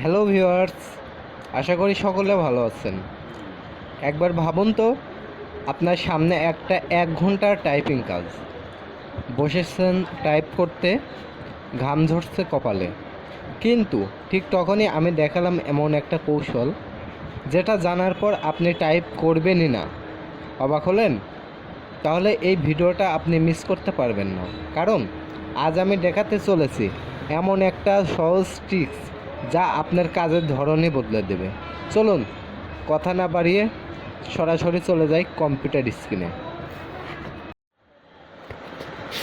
Hello viewers, আশা করি সকলে ভালো আছেন। একবার ভাবুন তো, আপনার সামনে একটা এক ঘণ্টার টাইপিং কাজ। বসেছেন টাইপ করতে, ঘাম ঝরছে কপালে। কিন্তু ঠিক তখনই আমি দেখালাম এমন একটা কৌশল, যেটা জানার পর আপনি টাইপ করবেনই না। অবাক হলেন? তাহলে এই ভিডিওটা আপনি মিস করতে পারবেন না। কারণ, আজ আমি দেখাতে চলেছি এমন একটা সহজ ট্রিক্স যা আপনার কাজের ধরনই বদলে দেবে। চলুন, কথা না বাড়িয়ে সরাসরি চলে যাই কম্পিউটার স্ক্রিনে।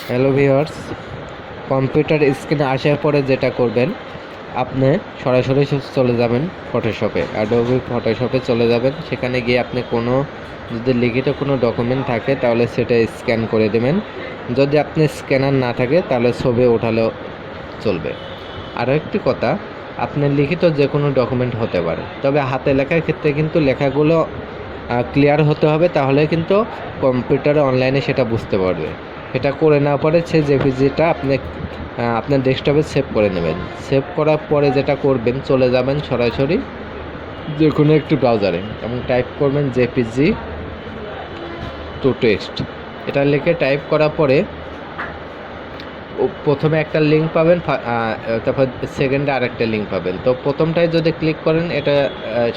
হ্যালো ভিউয়ার্স, কম্পিউটার স্ক্রিনে আসার পরে যেটা করবেন, আপনি সরাসরি চলে যাবেন ফটোশপে অ্যাডোবি ফটোশপে চলে যাবেন। সেখানে গিয়ে আপনি কোনো, যদি লিখিত কোনো ডকুমেন্ট থাকে, তাহলে সেটা স্ক্যান করে দেবেন। যদি আপনি স্ক্যানার না থাকে, তাহলে ছবি ওঠালেও চলবে। আরও একটি কথা আপনার লিখিত যে কোনো ডকুমেন্ট হতে পারে। তবে হাতে লেখার ক্ষেত্রে কিন্তু লেখাগুলো ক্লিয়ার হতে হবে, তাহলে কিন্তু কম্পিউটারে অনলাইনে সেটা বুঝতে পারবে। এটা করে না পরে সে জেপিজিটা আপনি আপনার ডেস্কটপে সেভ করে নেবেন। সেভ করার পরে যেটা করবেন, চলে যাবেন সরাসরি যে কোনো একটি ব্রাউজারে এবং টাইপ করবেন জেপিজি টু টেক্সট এটা লিখে টাইপ করার পরে প্রথমে একটা লিঙ্ক পাবেন তারপর সেকেন্ডে আরেকটা লিঙ্ক পাবেন। তো প্রথমটায় যদি ক্লিক করেন, এটা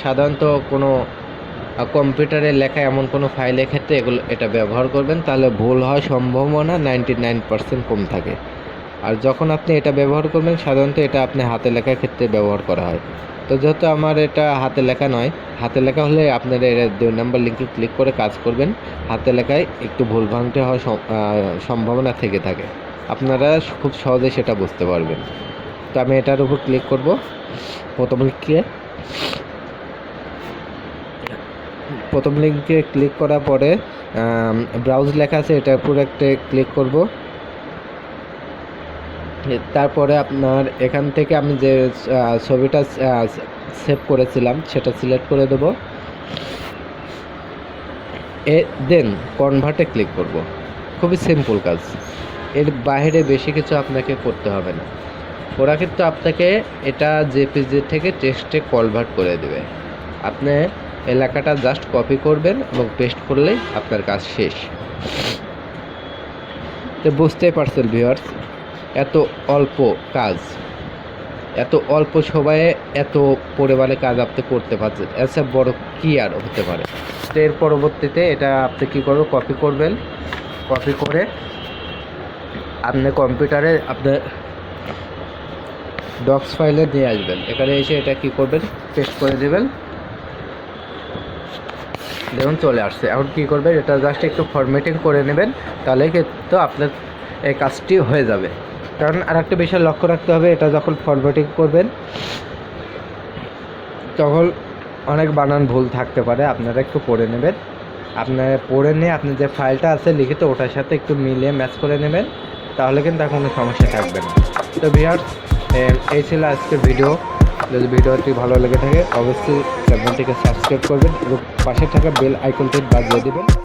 সাধারণত কোনো কম্পিউটারে লেখা এমন কোনো ফাইলের ক্ষেত্রে এগুলো, এটা ব্যবহার করবেন, তাহলে ভুল হওয়ার সম্ভাবনা নাইনটি নাইন পার্সেন্ট কম থাকে। আর যখন আপনি এটা ব্যবহার করবেন, সাধারণত এটা আপনি হাতে লেখার ক্ষেত্রে ব্যবহার করা হয়। তো যেহেতু আমার এটা হাতে লেখা নয়, হাতে লেখা হলে আপনারা এর দুই নম্বর লিঙ্কে ক্লিক করে কাজ করবেন। হাতে লেখায় একটু ভুল ভ্রান্তি হওয়ার সম্ভাবনা থেকে থাকে। আপনারা খুব সহজে সেটা বুঝতে পারবেন। তো আমি এটার উপর ক্লিক করব। প্রথম লিঙ্কে। প্রথম লিঙ্কে ক্লিক করার পরে ব্রাউজ লেখা আছে এটার উপর একটা ক্লিক করব। তারপরে আপনার এখান থেকে আমি যে ছবিটা সেভ করেছিলাম, সেটা সিলেক্ট করে দেব। এ দেন কনভার্টে ক্লিক করব। খুবই সিম্পল কাজ। এর বাইরে বেশি কিছু আপনাকে করতে হবে না। ওরা কিন্তু আপনাকে এটা জেপিজি থেকে টেক্সটে কনভার্ট করে দেবে। আপনি এলাকাটা জাস্ট কপি করবেন এবং পেস্ট করলেই আপনার কাজ শেষ। তো বুঝতেই পারছেন ভিউয়ার্স এত অল্প কাজ, এত অল্প সময়ে এত পরিমাণে কাজ আপনি করতে পারছেন। এসব বড় কি আর হতে পারে? এর পরবর্তীতে এটা আপনি কী করবেন? কপি করবেন। কপি করে আপনি কম্পিউটারে আপনার ডক্স ফাইলে নিয়ে আসবেন। এখানে এসে এটা কি করবেন? পেস্ট করে দেবেন। দেখুন, চলে আসছে। এখন কী করবেন? এটা জাস্ট একটু ফরম্যাটিং করে নেবেন। তাহলে কিন্তু আপনার এই কাজটি হয়ে যাবে। কারণ আর একটা বিষয় লক্ষ্য রাখতে হবে, এটা যখন ফরম্যাটিং করবেন, তখন অনেক বানান ভুল থাকতে পারে। আপনারা একটু পড়ে নেবেন। আপনারা পড়ে নিয়ে আপনি যে ফাইলটা আছে লিখিত, ওটার সাথে একটু মিলিয়ে ম্যাচ করে নেবেন। তাহলে কিন্তু কোনো সমস্যা থাকবে না। তো ভিউয়ার্স এই ছিল আজকের ভিডিও যদি ভিডিওটি ভালো লেগে থাকে, অবশ্যই চ্যানেলটিকে সাবস্ক্রাইব করবেন এবং পাশে থাকা বেল আইকনটি বাজিয়ে দেবেন।